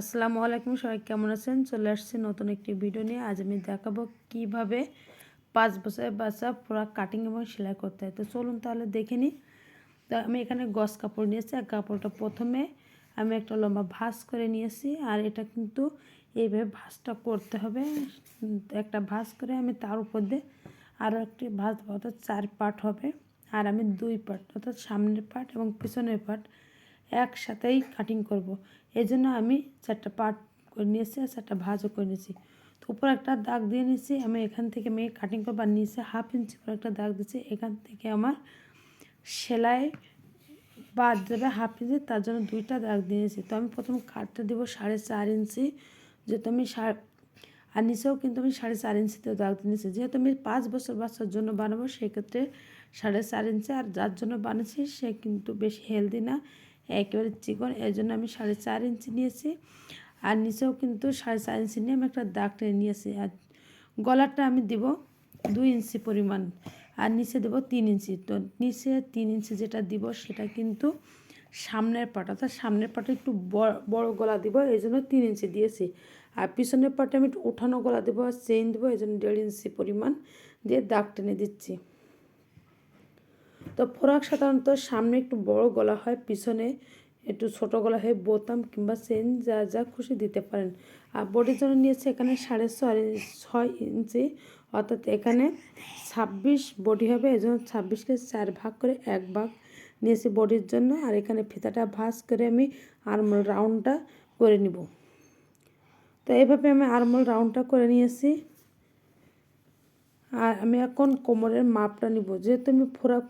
আসসালামু আলাইকুম, সবাই কেমন আছেন? চলে আসছি নতুন একটি ভিডিও নিয়ে। আজ আমি দেখাবো কীভাবে পাঁচ বছরের বাচ্চা পুরো কাটিং এবং সেলাই করতে হয়। তো চলুন তাহলে দেখে নিই। তো আমি এখানে গস কাপড় নিয়েছি। আর কাপড়টা প্রথমে আমি একটা লম্বা ভাঁজ করে নিয়েছি। আর এটা কিন্তু এইভাবে ভাঁজটা করতে হবে। একটা ভাঁজ করে আমি তার উপর দিয়ে আরও একটি ভাঁজ, অর্থাৎ চার পার্ট হবে। আর আমি দুই পার্ট অর্থাৎ সামনের পার্ট এবং পিছনের পার্ট একসাথেই কাটিং করব। এই জন্য আমি চারটা পার্ট করে নিয়েছি আর চারটা ভাজও করে নিয়েছি। তো উপর একটা দাগ দিয়ে নিয়েছি, আমি এখান থেকে মেয়ে কাটিং করব আর নিচে হাফ ইঞ্চি করে একটা দাগ দিচ্ছি এখান থেকে আমার সেলাই বাদ যাবে হাফ ইঞ্চি তার জন্য দুইটা দাগ দিয়েছি তো আমি প্রথম কাটতে দেবো সাড়ে চার ইঞ্চি যেহেতু আমি সাড়ে, আর নিচেও কিন্তু আমি সাড়ে চার ইঞ্চিতে দাগ দিয়েছি যেহেতু আমি পাঁচ বছর বাচ্চার জন্য বানাবো, সেক্ষেত্রে সাড়ে চার ইঞ্চি আর যার জন্য বানিয়েছি, সে কিন্তু বেশি হেলদি না। একেবারে চিকন এই জন্য আমি সাড়ে চার ইঞ্চি নিয়েছি। আর নিচেও কিন্তু সাড়ে চার ইঞ্চি নিয়ে আমি একটা দাগ টেনে নিয়েছি। আর গলাটা আমি দিব দুই ইঞ্চি পরিমাণ, আর নিচে দেবো তিন ইঞ্চি। তো নিচে তিন ইঞ্চি যেটা দিব সেটা কিন্তু সামনের পাট, অর্থাৎ সামনের পাটে একটু বড় গলা দিব এই জন্য তিন ইঞ্চি দিয়েছি। আর পিছনের পাটে আমি একটু উঠানো গলা দেবো আর চেইন দেবো এই জন্য দেড় ইঞ্চি পরিমাণ দিয়ে দাগ টেনে দিচ্ছি। তো ফোরাক সাধারণত সামনে একটু বড় গলা হয়, পিছনে একটু ছোট গলা হয় বোতাম কিংবা চেন যা যা খুশি দিতে পারেন। আর বডির জন্য নিয়েছে এখানে সাড়ে ছয় ছয় ইঞ্চি, অর্থাৎ এখানে ছাব্বিশ বডি হবে, এই জন্য ছাব্বিশকে চার ভাগ করে এক ভাগ নিয়েছি বডির জন্য। আর এখানে ফিতাটা ভাঁজ করে আমি আরমোল রাউন্ডটা করে নিব। তো এইভাবে আমি আরমোল রাউন্ডটা করে নিয়েছি। আর আমি এখন কোমরের মাপটা নিব। যেহেতু আমি ফোরাক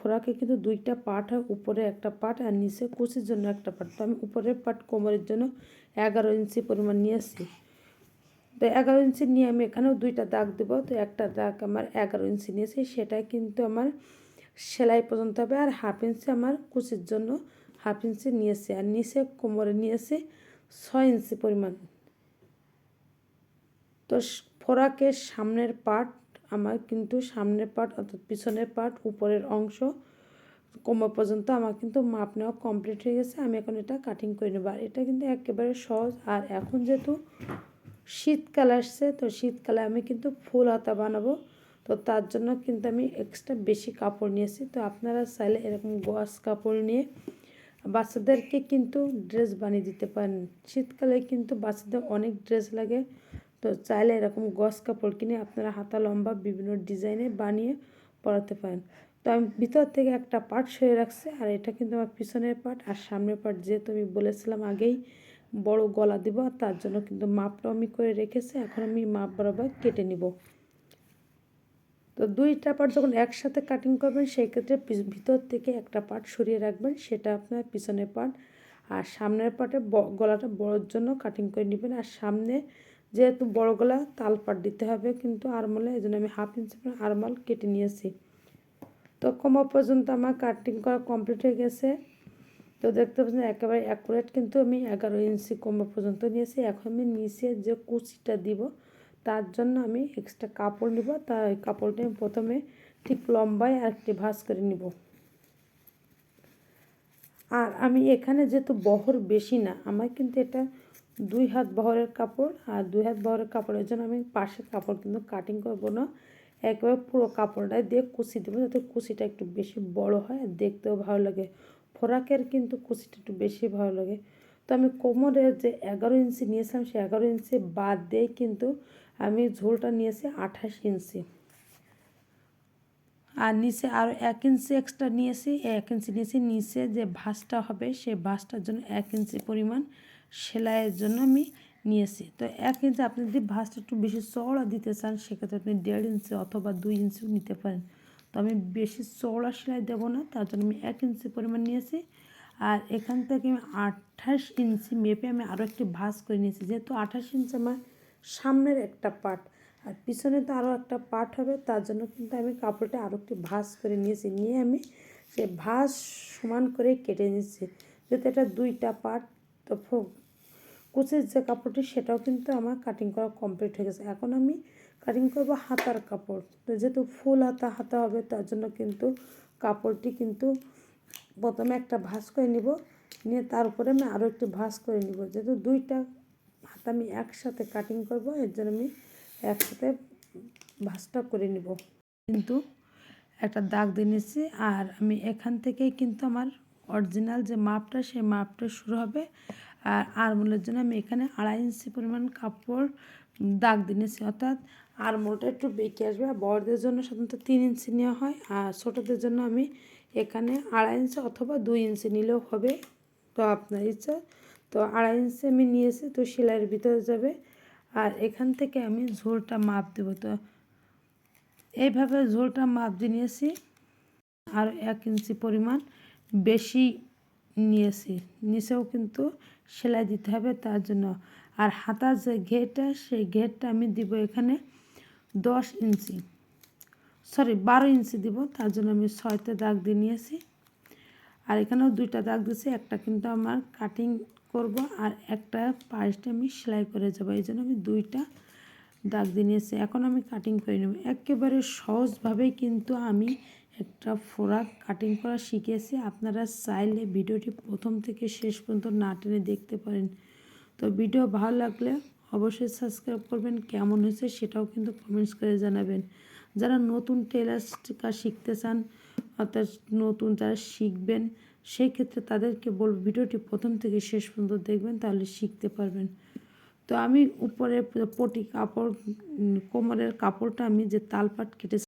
ফোরাকে কিন্তু দুইটা পার্ট হয়, উপরে একটা পার্ট আর নিচে কুচির জন্য একটা পার্ট। তো আমি উপরের পার্ট কোমরের জন্য এগারো ইঞ্চি পরিমাণ নিয়েছি তো এগারো ইঞ্চি নিয়ে আমি এখানেও দুইটা দাগ দেবো। তো একটা দাগ আমার এগারো ইঞ্চি নিয়েছি সেটা কিন্তু আমার সেলাই পর্যন্ত হবে আর হাফ ইঞ্চি আমার কুচির জন্য হাফ ইঞ্চি নিয়েছি আর নিচে কোমরে নিয়েছি ছয় ইঞ্চি পরিমাণ। তো ফোরাকের সামনের পার্ট আমার কিন্তু সামনের পার্ট অর্থাৎ পিছনের পার্ট উপরের অংশ, কোমর পর্যন্ত আমার কিন্তু মাপ নেওয়া কমপ্লিট হয়ে গেছে। আমি এখন এটা কাটিং করে নেব। আর এটা কিন্তু একেবারে সহজ। আর এখন যেহেতু শীতকাল আসছে, তো শীতকালে আমি কিন্তু ফুল হাতা বানাবো। তো তার জন্য কিন্তু আমি এক্সট্রা বেশি কাপড় নিয়েছি। তো আপনারা চাইলে এরকম গস কাপড় নিয়ে বাচ্চাদেরকে কিন্তু ড্রেস বানিয়ে দিতে পারেন। শীতকালে কিন্তু বাচ্চাদের অনেক ড্রেস লাগে। তো চাইলে এরকম গস কাপড় কিনে আপনারা হাতা লম্বা বিভিন্ন ডিজাইনে বানিয়ে পরাতে পারেন। তো আমি ভিতর থেকে একটা পার্ট সরিয়ে রাখছি, আর এটা কিন্তু আমার পিছনের পার্ট। আর সামনের পার্ট যেহেতু আমি বলেছিলাম আগেই বড় গলা দিব, আর তার জন্য কিন্তু মাপটা আমি করে রেখেছি, এখন আমি মাপ বরাবর কেটে নিব। তো দুইটা পার্ট যখন একসাথে কাটিং করবেন সেই ক্ষেত্রে ভিতর থেকে একটা পার্ট সরিয়ে রাখবেন, সেটা আপনার পিছনের পার্ট। আর সামনের পার্টে গলাটা বড়োর জন্য কাটিং করে নেবেন, আর সামনে যেহেতু বড় গলা তালপাট দিতে হবে কিন্তু আরমলে এই জন্য আমি হাফ ইঞ্চি আরমাল কেটে নিয়েছি। তো কোমর পর্যন্ত আমার কাটিং করা কমপ্লিট হয়ে গেছে। তো দেখতে পাচ্ছেন একেবারে অ্যাকুরেট কিন্তু আমি এগারো ইঞ্চি কোমর পর্যন্ত নিয়েছি। এখন আমি নিচে যে কুচিটা দিব, তার জন্য আমি এক্সট্রা কাপড় নিব। তাই কাপড়টা আমি প্রথমে ঠিক লম্বায় আর একটি ভাঁজ করে নিব। আর আমি এখানে যেহেতু বহর বেশি না, আমার কিন্তু এটা দুই হাত বহরের কাপড় আর দুই হাত বহরের কাপড়ের জন্য আমি পাশের কাপড় কিন্তু কাটিং করব না। একেবারে পুরো কাপড়টাই দিয়ে কুচি দেবো যাতে কুচিটা একটু বেশি বড় হয় আর দেখতেও ভালো লাগে। ফোরাকের কিন্তু কুচিটা একটু বেশি ভালো লাগে। তো আমি কোমরের যে এগারো ইঞ্চি নিয়েছিলাম, সেই এগারো ইঞ্চি বাদ দিয়ে কিন্তু আমি ঝোলটা নিয়েছি আঠাশ ইঞ্চি। আর নিচে আরও এক ইঞ্চি এক্সট্রা নিয়েছি, এক ইঞ্চি নিয়েছি, নিচে যে ভাঁজটা হবে সেই ভাঁজটার জন্য এক ইঞ্চি পরিমাণ সেলাইয়ের জন্য আমি নিয়েছি। তো এক ইঞ্চি আপনি যদি ভাঁজটা একটু বেশি চওড়া দিতে চান, সেক্ষেত্রে আপনি দেড় ইঞ্চি অথবা দুই ইঞ্চিও নিতে পারেন। তো আমি বেশি চওড়া সেলাই দেবো না, তার জন্য আমি এক ইঞ্চি পরিমাণ নিয়েছি। আর এখান থেকে আমি আঠাশ ইঞ্চি মেপে আমি আরও একটি ভাঁজ করে নিয়েছি। যেহেতু আঠাশ ইঞ্চি আমার সামনের একটা পার্ট, আর পিছনে তো আরও একটা পার্ট হবে, তার জন্য কিন্তু আমি কাপড়টা আরও একটি ভাঁজ করে নিয়েছি। নিয়ে আমি সে ভাঁজ সমান করে কেটে নিয়েছি। যেহেতু এটা দুইটা পার্ট, তো কুচির যে কাপড়টি, সেটাও কিন্তু আমার কাটিং করা কমপ্লিট হয়ে গেছে। এখন আমি কাটিং করব হাতার কাপড়। তো যেহেতু ফুল হাতা হাতা হবে, তার জন্য কিন্তু কাপড়টি কিন্তু প্রথমে একটা ভাঁজ করে নিব। নিয়ে তার উপরে আমি আরও একটু ভাঁজ করে নিব। যেহেতু দুইটা হাত আমি একসাথে কাটিং করব, এর জন্য আমি একসাথে ভাঁজটা করে নিব। কিন্তু একটা দাগ দিয়ে আর আমি এখান থেকেই কিন্তু আমার অরিজিনাল যে মাপটা, সেই মাপটা শুরু হবে। আর আরমোলের জন্য আমি এখানে আড়াই ইঞ্চি পরিমাণ কাপড় দাগ দিয়ে নিচ্ছি অর্থাৎ আরমোলটা একটু বেঁকে আসবে আর বড়দের জন্য সাধারণত তিন ইঞ্চি নেওয়া হয় আর ছোটোদের জন্য আমি এখানে আড়াই ইঞ্চি অথবা দুই ইঞ্চি নিলেও হবে। তো আপনার ইচ্ছা, তো আড়াই ইঞ্চি আমি নিয়েছি, তো সেলাইয়ের ভিতরে যাবে। আর এখান থেকে আমি ঝোলটা মাপ দেবো। তো এইভাবে ঝোলটা মাপ দিয়ে নিয়েছি। আর এক ইঞ্চি পরিমাণ বেশি নিয়েছি নিচেও কিন্তু সেলাই দিতে হবে, তার জন্য। আর হাতার যে ঘেরটা, সেই ঘেরটা আমি দিব এখানে দশ ইঞ্চি। সরি, বারো ইঞ্চি দিব, তার জন্য আমি ছয়টা দাগ দিয়ে নিয়েছি আর এখানেও দুইটা দাগ দিয়েছি, একটা কিন্তু আমার কাটিং করব আর একটা পাশটা আমি সেলাই করে যাব। এই জন্য আমি দুইটা দাগ দিয়ে নিয়েছি এখন আমি কাটিং করে নেব। একেবারে সহজভাবেই কিন্তু আমি একটা ফোরাক কাটিং করা শিখেছি। আপনারা চাইলে ভিডিওটি প্রথম থেকে শেষ পর্যন্ত না টেনে দেখতে পারেন। তো ভিডিও ভালো লাগলে অবশ্যই সাবস্ক্রাইব করবেন। কেমন হয়েছে সেটাও কিন্তু কমেন্টস করে জানাবেন। যারা নতুন টেলার কাজ শিখতে চান, অর্থাৎ নতুন যারা শিখবেন সেই ক্ষেত্রে তাদেরকে বলব ভিডিওটি প্রথম থেকে শেষ পর্যন্ত দেখবেন, তাহলে শিখতে পারবেন। তো আমি উপরে পটি কাপড় কোমরের কাপড়টা আমি যে তালপাট কেটে